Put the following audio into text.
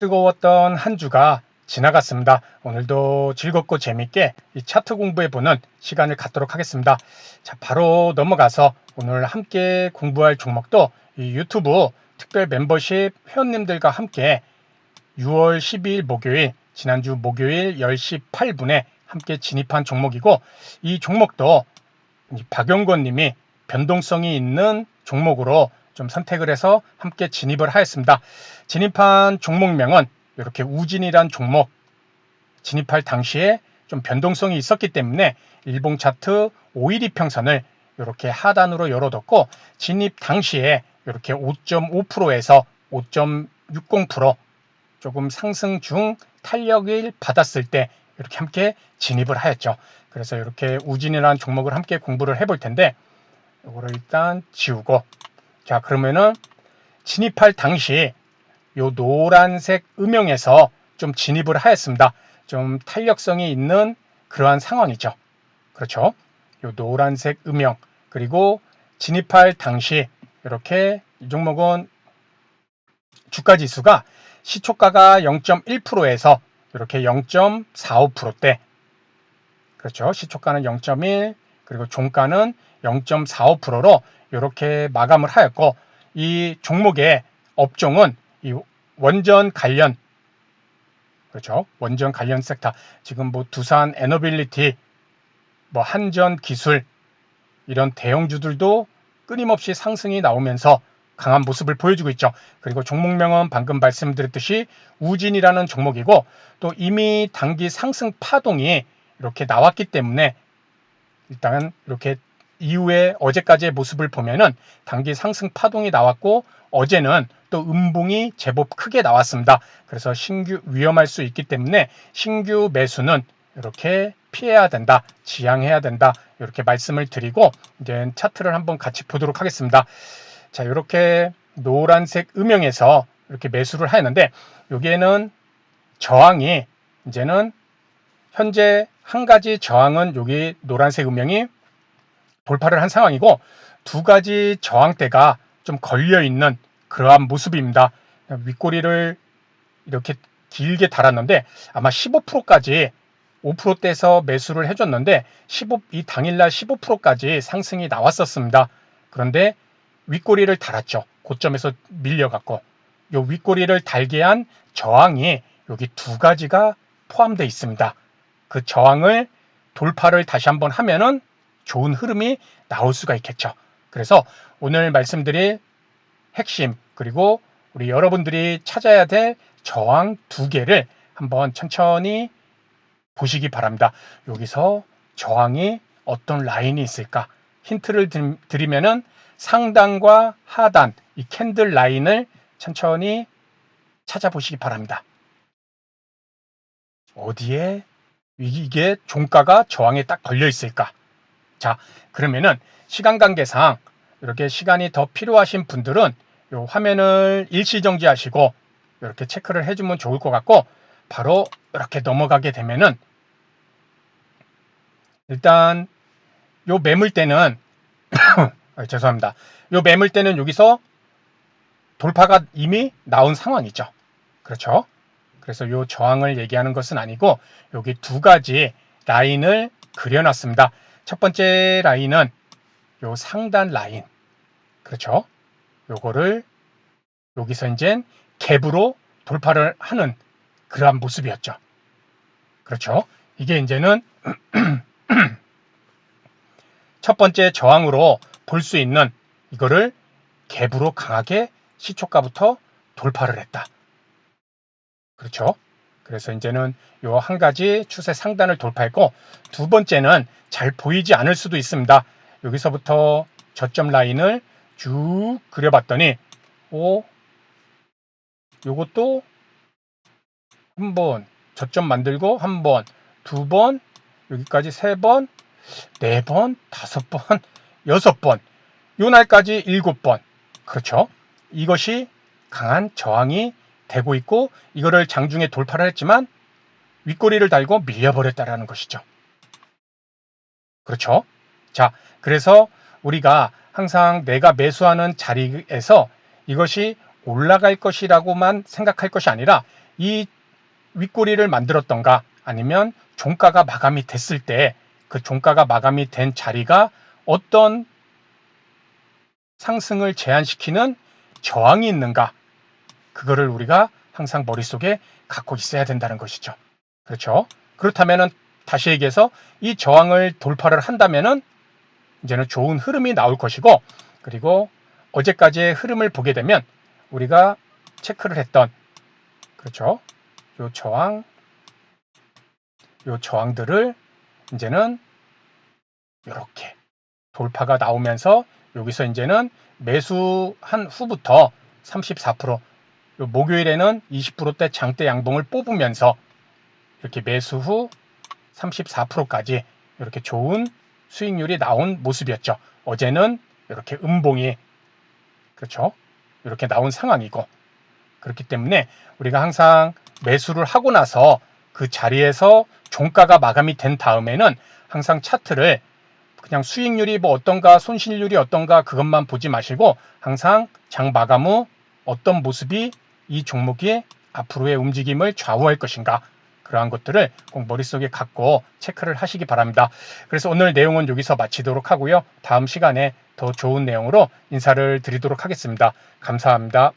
뜨거웠던 한 주가 지나갔습니다. 오늘도 즐겁고 재밌게 이 차트 공부해보는 시간을 갖도록 하겠습니다. 자, 바로 넘어가서 오늘 함께 공부할 종목도 이 유튜브 특별 멤버십 회원님들과 함께 6월 12일 목요일, 지난주 목요일 10시 8분에 함께 진입한 종목이고 이 종목도 이 박영권 님이 변동성이 있는 종목으로 좀 선택을 해서 함께 진입을 하였습니다. 진입한 종목명은 이렇게 우진이란 종목 진입할 당시에 좀 변동성이 있었기 때문에 일봉 차트 5일 이평선을 이렇게 하단으로 열어뒀고 진입 당시에 이렇게 5.5%에서 5.60% 조금 상승 중 탄력을 받았을 때 이렇게 함께 진입을 하였죠. 그래서 이렇게 우진이라는 종목을 함께 공부를 해볼 텐데 이거를 일단 지우고 자 그러면은 진입할 당시 요 노란색 음영에서 좀 진입을 하였습니다. 좀 탄력성이 있는 그러한 상황이죠. 그렇죠? 요 노란색 음영 그리고 진입할 당시 이렇게 이 종목은 주가 지수가 시초가가 0.1%에서 이렇게 0.45%대 그렇죠. 시초가는 0.1 그리고 종가는 0.45%로 이렇게 마감을 하였고 이 종목의 업종은 이 원전 관련 그렇죠. 원전 관련 섹터 지금 뭐 두산 에너빌리티 뭐 한전 기술 이런 대형주들도 끊임없이 상승이 나오면서 강한 모습을 보여주고 있죠. 그리고 종목명은 방금 말씀드렸듯이 우진이라는 종목이고 또 이미 단기 상승 파동이 이렇게 나왔기 때문에 일단 이렇게 이후에 어제까지의 모습을 보면은 단기 상승 파동이 나왔고 어제는 또 음봉이 제법 크게 나왔습니다. 그래서 신규 위험할 수 있기 때문에 신규 매수는 이렇게 피해야 된다, 지양해야 된다 이렇게 말씀을 드리고 이제 차트를 한번 같이 보도록 하겠습니다. 자 이렇게 노란색 음영에서 이렇게 매수를 하였는데 여기에는 저항이 이제는 현재 한 가지 저항은 여기 노란색 음영이 돌파를 한 상황이고 두 가지 저항대가 좀 걸려 있는 그러한 모습입니다. 윗꼬리를 이렇게 길게 달았는데 아마 15%까지 5%대에서 매수를 해줬는데 15, 이 당일날 15%까지 상승이 나왔었습니다. 그런데 윗꼬리를 달았죠. 고점에서 밀려갖고 요 윗꼬리를 달게 한 저항이 여기 두 가지가 포함되어 있습니다. 그 저항을 돌파를 다시 한번 하면은 좋은 흐름이 나올 수가 있겠죠. 그래서 오늘 말씀드릴 핵심 그리고 우리 여러분들이 찾아야 될 저항 두 개를 한번 천천히 보시기 바랍니다. 여기서 저항이 어떤 라인이 있을까? 힌트를 드리면은 상단과 하단 이 캔들 라인을 천천히 찾아보시기 바랍니다. 어디에 이게 종가가 저항에 딱 걸려 있을까? 자, 그러면은 시간 관계상 이렇게 시간이 더 필요하신 분들은 이 화면을 일시 정지하시고 이렇게 체크를 해주면 좋을 것 같고 바로 이렇게 넘어가게 되면은 일단 요 매물대는 아, 죄송합니다. 요 매물대는 여기서 돌파가 이미 나온 상황이죠. 그렇죠? 그래서 요 저항을 얘기하는 것은 아니고 여기 두 가지 라인을 그려놨습니다. 첫 번째 라인은 요 상단 라인. 그렇죠? 요거를 여기서 이제 갭으로 돌파를 하는 그러한 모습이었죠. 그렇죠? 이게 이제는 첫 번째 저항으로 볼 수 있는 이거를 갭으로 강하게 시초가부터 돌파를 했다. 그렇죠? 그래서 이제는 요 한 가지 추세 상단을 돌파했고 두 번째는 잘 보이지 않을 수도 있습니다. 여기서부터 저점 라인을 쭉 그려봤더니 오 요것도 한 번 저점 만들고 한 번, 두 번, 여기까지 세 번, 네 번, 다섯 번, 여섯 번, 요 날까지 일곱 번. 그렇죠? 이것이 강한 저항이 되고 있고 이거를 장중에 돌파를 했지만 윗꼬리를 달고 밀려버렸다라는 것이죠. 그렇죠? 자, 그래서 우리가 항상 내가 매수하는 자리에서 이것이 올라갈 것이라고만 생각할 것이 아니라 이 윗꼬리를 만들었던가 아니면 종가가 마감이 됐을 때 그 종가가 마감이 된 자리가 어떤 상승을 제한시키는 저항이 있는가 그거를 우리가 항상 머릿속에 갖고 있어야 된다는 것이죠. 그렇죠? 그렇다면은 다시 얘기해서 이 저항을 돌파를 한다면은 이제는 좋은 흐름이 나올 것이고 그리고 어제까지의 흐름을 보게 되면 우리가 체크를 했던 그렇죠? 요 저항 요 저항들을 이제는 이렇게 돌파가 나오면서 여기서 이제는 매수한 후부터 34%, 요 목요일에는 20%대 장대 양봉을 뽑으면서 이렇게 매수 후 34%까지 이렇게 좋은 수익률이 나온 모습이었죠. 어제는 이렇게 음봉이 그렇죠. 이렇게 나온 상황이고 그렇기 때문에 우리가 항상 매수를 하고 나서 그 자리에서 종가가 마감이 된 다음에는 항상 차트를 그냥 수익률이 뭐 어떤가 손실률이 어떤가 그것만 보지 마시고 항상 장 마감 후 어떤 모습이 이 종목의 앞으로의 움직임을 좌우할 것인가 그러한 것들을 꼭 머릿속에 갖고 체크를 하시기 바랍니다. 그래서 오늘 내용은 여기서 마치도록 하고요. 다음 시간에 더 좋은 내용으로 인사를 드리도록 하겠습니다. 감사합니다.